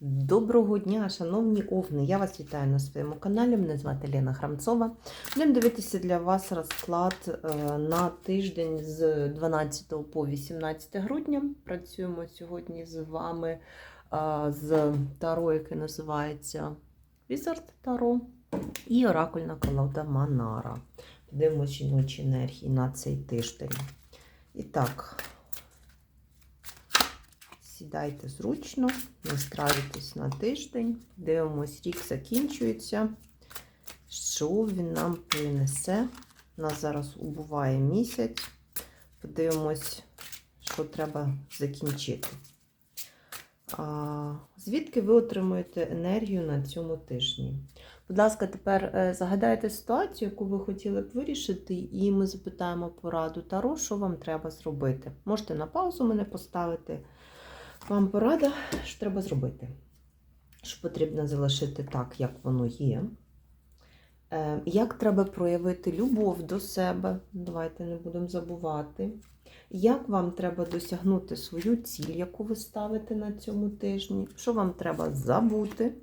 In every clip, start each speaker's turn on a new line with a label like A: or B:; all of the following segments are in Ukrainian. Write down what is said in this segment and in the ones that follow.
A: Доброго дня, шановні овни! Я вас вітаю на своєму каналі. Мене звати Лена Храмцова. Будемо дивитися для вас розклад е, на тиждень з 12 по 18 грудня. Працюємо сьогодні з вами е, з таро, яке називається Wizard Таро, і оракульна колода Манара. Подивимося жіночі енергії на цей тиждень. І так. Сідайте зручно, настраюйтесь на тиждень. Дивимось, рік закінчується. Що він нам принесе? У нас зараз убуває місяць. Подивимось, що треба закінчити. А, Звідки ви отримуєте енергію на цьому тижні? Будь ласка, тепер е, загадайте ситуацію, яку ви хотіли б вирішити, і ми запитаємо пораду Таро, що вам треба зробити. Можете на паузу мене поставити. Вам порада, що треба зробити. Що потрібно залишити так, як воно є. Е, Як треба проявити любов до себе, давайте не будемо забувати. Як вам треба досягнути свою ціль, яку ви ставите на цьому тижні, що вам треба забути,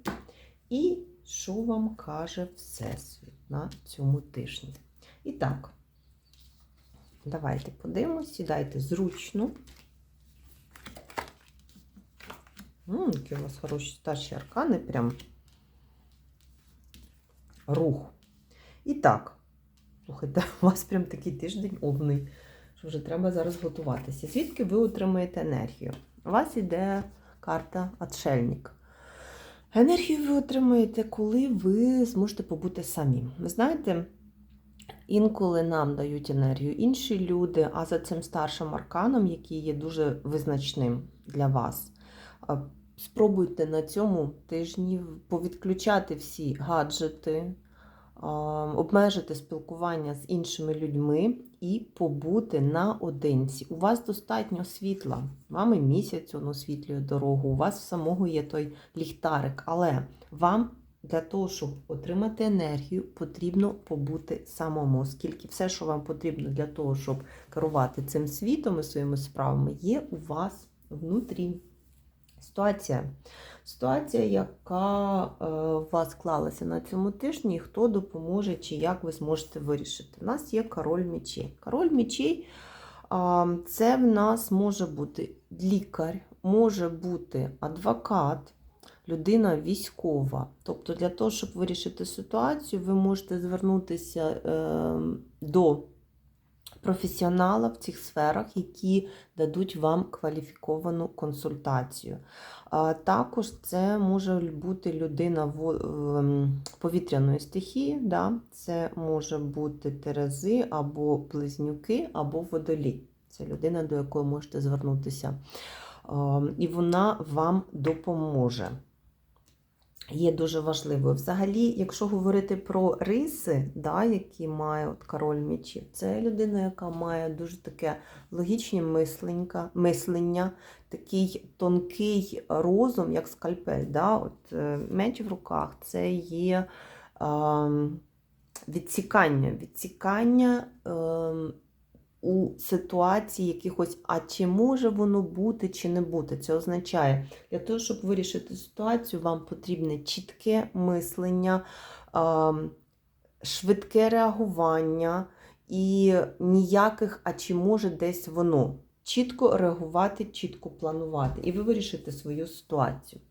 A: і що вам каже Всесвіт на цьому тижні. І так, давайте подивимось, сідайте зручно. М, які у вас хороші старші аркани, прям рух. І так, слухайте, у вас прям такий тиждень овний, що вже треба зараз готуватися. Звідки ви отримаєте енергію? У вас іде карта Отшельник. Енергію ви отримаєте, коли ви зможете побути самі. Ви знаєте, інколи нам дають енергію інші люди, а за цим старшим арканом, який є дуже визначним для вас. Спробуйте на цьому тижні повідключати всі гаджети, обмежити спілкування з іншими людьми і побути наодинці. У вас достатньо світла. Вам і місяць он освітлює дорогу, у вас самого є той ліхтарик, але вам для того, щоб отримати енергію, потрібно побути самому, оскільки все, що вам потрібно для того, щоб керувати цим світом і своїми справами, є у вас внутрі. Ситуація, ситуація, яка е, у вас склалася на цьому тижні, хто допоможе, чи як ви зможете вирішити. У нас є король мечей. Король мечей це в нас може бути лікар, може бути адвокат, людина військова. Тобто, для того, щоб вирішити ситуацію, ви можете звернутися е, до професіонала в цих сферах, які дадуть вам кваліфіковану консультацію. Також це може бути людина ем, повітряної стихії, да? це може бути терези або близнюки, або водолій. Це людина, до якої можете звернутися. Ем, І вона вам допоможе. Є дуже важливою. Взагалі, якщо говорити про риси, да, які має от король мечів, це людина, яка має дуже таке логічне мисленька, мислення, такий тонкий розум, як скальпель. Да? От, е, меч в руках це є е, відсікання, відсікання е, у ситуації якихось, а чи може воно бути, чи не бути. Це означає, для того, щоб вирішити ситуацію, вам потрібне чітке мислення, е, швидке реагування і ніяких, а чи може десь воно. Чітко реагувати, чітко планувати. І ви вирішите свою ситуацію.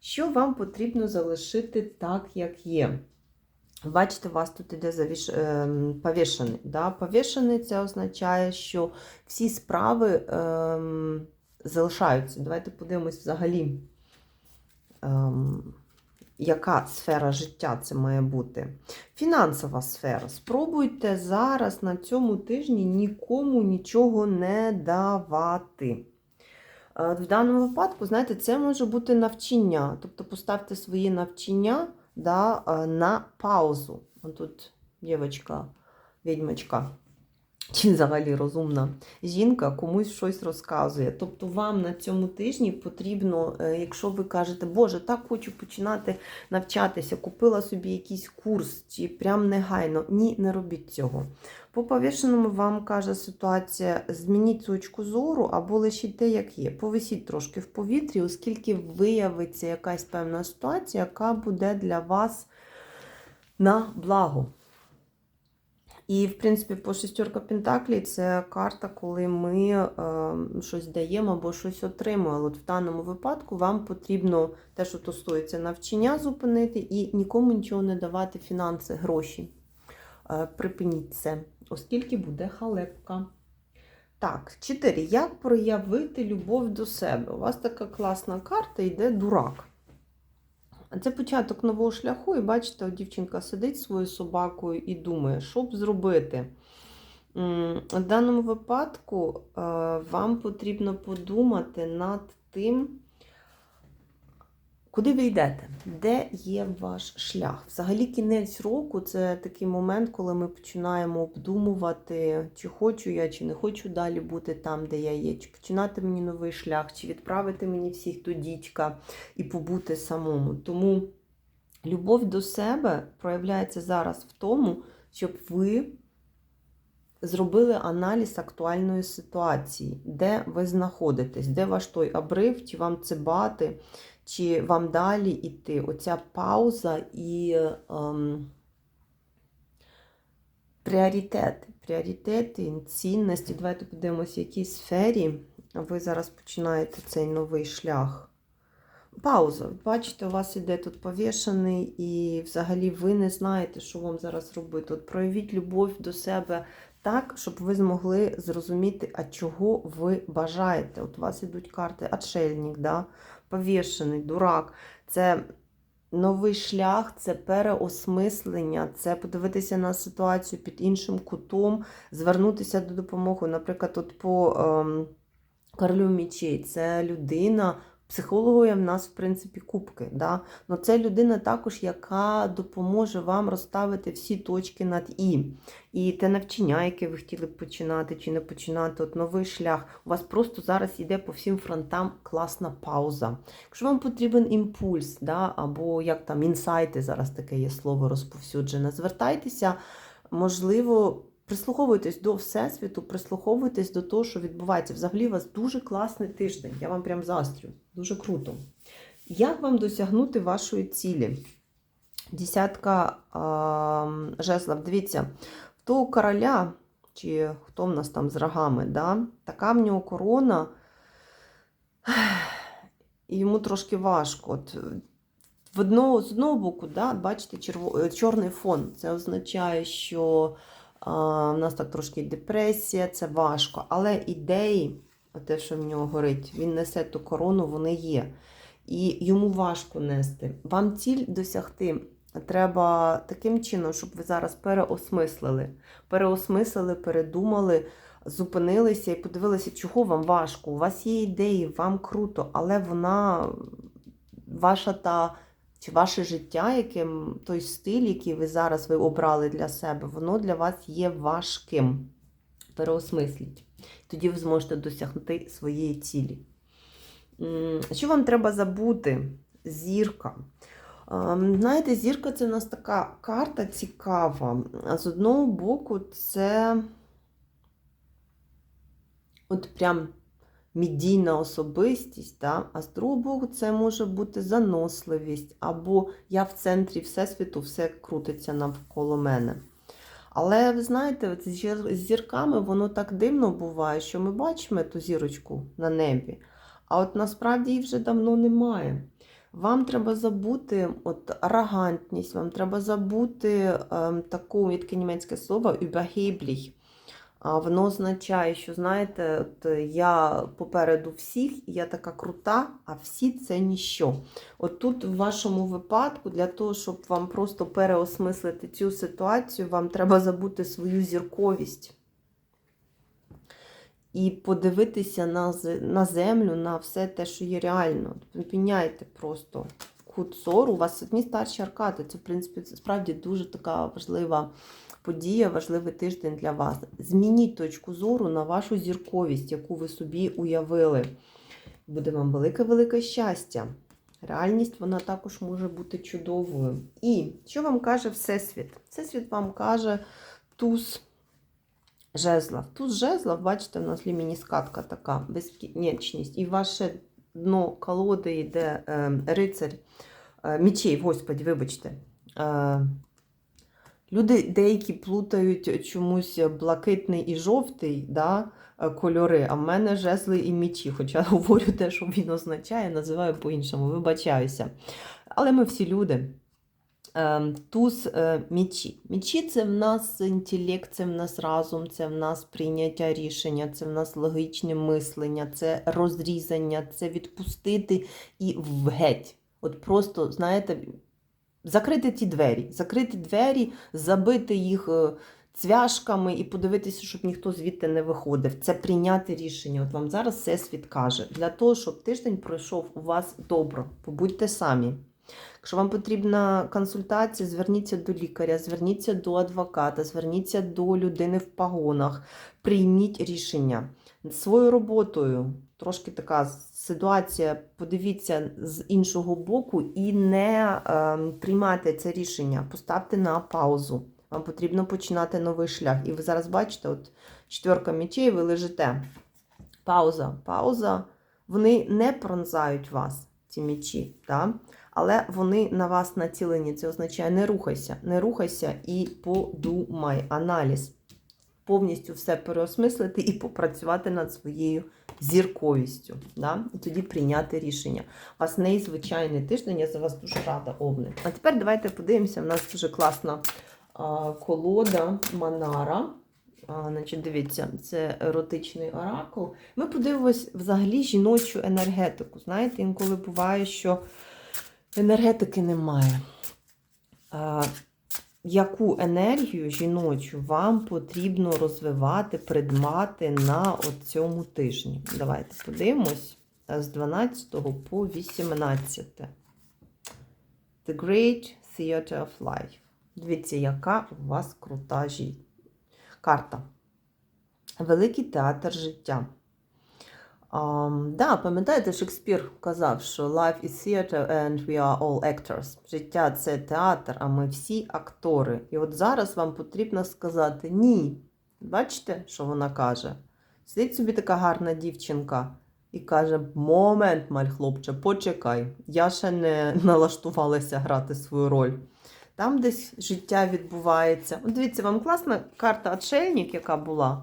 A: Що вам потрібно залишити так, як є? Бачите, у вас тут іде завіш... ем, повішений. Да? Повішений це означає, що всі справи ем, залишаються. Давайте подивимось взагалі, ем, яка сфера життя це має бути. Фінансова сфера. Спробуйте зараз на цьому тижні нікому нічого не давати. Е, В даному випадку, знаєте, це може бути навчання. Тобто поставте свої навчання да, е, на паузу. Вот тут девочка, відьмочка чи взагалі розумна жінка комусь щось розказує. Тобто вам на цьому тижні потрібно, е, якщо ви кажете, Боже, так хочу починати навчатися, купила собі якийсь курс, чи прям негайно. Ні, не робіть цього. По повішеному вам каже ситуація: змініть точку зору або лишіть те, як є. Повисіть трошки в повітрі, оскільки виявиться якась певна ситуація, яка буде для вас на благо. І, в принципі, по шестерка Пентаклі це карта, коли ми е, щось даємо або щось отримуємо. От в даному випадку вам потрібно те, що стосується навчання, зупинити і нікому нічого не давати фінанси, гроші. Е, припиніть це, оскільки буде халепка. Так, 4. Як проявити любов до себе? У вас така класна карта, йде дурак. Це початок нового шляху, і бачите, дівчинка сидить своєю собакою і думає, що б зробити. В даному випадку е, вам потрібно подумати над тим, куди ви йдете, де є ваш шлях. Взагалі, кінець року це такий момент, коли ми починаємо обдумувати, чи хочу я, чи не хочу далі бути там, де я є, чи починати мені новий шлях, чи відправити мені всіх до дідька і побути самому. Тому любов до себе проявляється зараз в тому, щоб ви зробили аналіз актуальної ситуації, де ви знаходитесь, де ваш той обрив, чи вам цибати, чи вам далі йти. Оця пауза і ем, пріоритети. Пріоритети, цінності. Давайте подивимося, в якій сфері ви зараз починаєте цей новий шлях. Пауза. Бачите, у вас іде тут повішений, і взагалі ви не знаєте, що вам зараз робити. От проявіть любов до себе так, щоб ви змогли зрозуміти, а чого ви бажаєте. От у вас ідуть карти отшельник, да? повішений, дурак. Це новий шлях, це переосмислення, це подивитися на ситуацію під іншим кутом, звернутися до допомоги. Наприклад, от по ем, королю мічей це людина. Психологія в нас, в принципі, кубки. Да? Но це людина також, яка допоможе вам розставити всі точки над І. І те навчання, яке ви хотіли б починати чи не починати, от новий шлях. У вас просто зараз йде по всім фронтам класна пауза. Якщо вам потрібен імпульс, да? або як там інсайти, зараз таке є слово розповсюджене, звертайтеся, можливо. Прислуховуйтесь до Всесвіту, прислуховуйтесь до того, що відбувається. Взагалі у вас дуже класний тиждень. Я вам прям застрю. Дуже круто. Як вам досягнути вашої цілі? Десятка а, жезлов. Дивіться, в того короля, чи хто в нас там з рогами, да? така в нього корона, і йому трошки важко. От, в одного, з одного боку, да, бачите, черво, чорний фон. Це означає, що в нас так трошки депресія, це важко. Але ідеї, те, що в нього горить, він несе ту корону, вони є. І йому важко нести. Вам ціль досягти треба таким чином, щоб ви зараз переосмислили. Переосмислили, передумали, зупинилися і подивилися, чого вам важко. У вас є ідеї, вам круто, але вона, ваша та чи ваше життя, яким той стиль, який ви зараз ви обрали для себе, воно для вас є важким. Переосмисліть. Тоді ви зможете досягнути своєї цілі. Що вам треба забути? Зірка. Знаєте, зірка це у нас така карта цікава. А З одного боку, це от прям медійна особистість, да? боку, це може бути заносливість, або я в центрі Всесвіту, все крутиться навколо мене. Але ви знаєте, з зірками воно так дивно буває, що ми бачимо ту зірочку на небі, а от насправді її вже давно немає. Вам треба забути от арогантність, вам треба забути ем, таку, таке німецьке слово überheblich. А воно означає, що знаєте, от я попереду всіх, я така крута, а всі це ніщо. От тут в вашому випадку, для того, щоб вам просто переосмислити цю ситуацію, вам треба забути свою зірковість і подивитися на, на землю, на все те, що є реально. Поміняйте просто кут зору. У вас одні старші аркади. Це, в принципі, це справді дуже така важлива подія, важливий тиждень для вас. Змініть точку зору на вашу зірковість, яку ви собі уявили. Буде вам велике-велике щастя. Реальність вона також може бути чудовою. І що вам каже Всесвіт? Всесвіт вам каже туз жезлов. Туз жезлов, бачите, в нас лімініскатка така, безкінечність. І ваше дно колоди йде е, рицарь е, мічей, господі, вибачте. Е, люди деякі плутають чомусь блакитний і жовтий да, е, кольори, а в мене жезли і мічі. Хоча говорю те, що він означає, називаю по-іншому, вибачаюся. Але ми всі люди. Ем, Туз е, мічі. Мічі це в нас інтелект, це в нас разум, це в нас прийняття рішення, це в нас логічне мислення, це розрізання, це відпустити і в геть. От просто, знаєте, закрити ті двері, закрити двері, забити їх е, цвяшками і подивитися, щоб ніхто звідти не виходив. Це прийняти рішення. От вам зараз всесвіт каже. Для того, щоб тиждень пройшов у вас добре, побудьте самі. Якщо вам потрібна консультація, зверніться до лікаря, зверніться до адвоката, зверніться до людини в погонах, прийміть рішення. Своєю роботою трошки така ситуація, подивіться з іншого боку і не е, приймайте це рішення. Поставте на паузу. Вам потрібно починати новий шлях. І ви зараз бачите, от четверка мечей, ви лежите. Пауза, пауза. Вони не пронзають вас, ці мечі. Да? але вони на вас націлені. Це означає не рухайся, не рухайся і подумай. Аналіз. Повністю все переосмислити і попрацювати над своєю зірковістю. Да? І тоді прийняти рішення. У вас незвичайний тиждень, я за вас дуже рада, Овни. А тепер давайте подивимося. У нас дуже класна а, колода Манара. А, значить, Дивіться, це еротичний оракул. Ми подивимось взагалі жіночу енергетику. Знаєте, інколи буває, що енергетики немає. А, яку енергію жіночу вам потрібно розвивати, придмати на цьому тижні? Давайте подивимось з 12 по 18. The Great Theater of Life. Дивіться, яка у вас крута жі... карта. Великий театр життя. Um, да, пам'ятаєте, Шекспір казав, що life is theater and we are all actors. Життя це театр, а ми всі актори. І от зараз вам потрібно сказати ні. Бачите, що вона каже? Сидить собі така гарна дівчинка і каже: Момент, маль хлопче, почекай, я ще не налаштувалася грати свою роль. Там десь життя відбувається. От дивіться, вам класна карта Отшельник, яка була.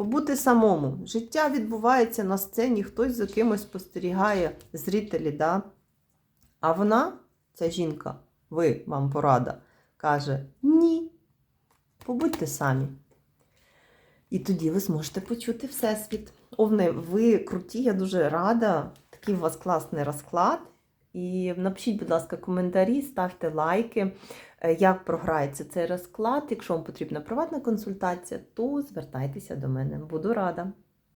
A: Побути самому. Життя відбувається на сцені, хтось за кимось спостерігає, зрителі, да? А вона, ця жінка, ви, вам порада, каже: ні, побудьте самі. І тоді ви зможете почути Всесвіт. Овне, ви круті, я дуже рада. Такий у вас класний розклад. І напишіть, будь ласка, коментарі, ставте лайки, е, як програється цей розклад. Якщо вам потрібна приватна консультація, то звертайтеся до мене. Буду рада.